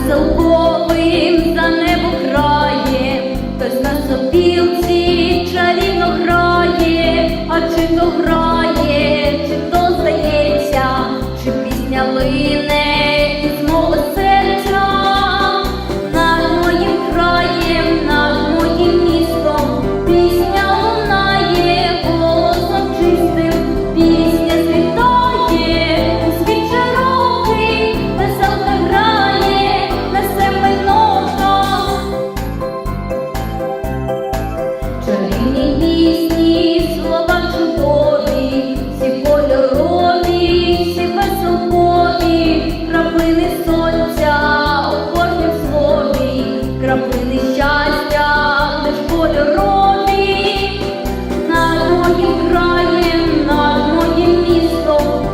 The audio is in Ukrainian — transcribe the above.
веселковим за небо крає, хтось на сопілці чарівно грає, а чи то грає. щастя, не шкоди робі, над моїм краєм, над моїм містом.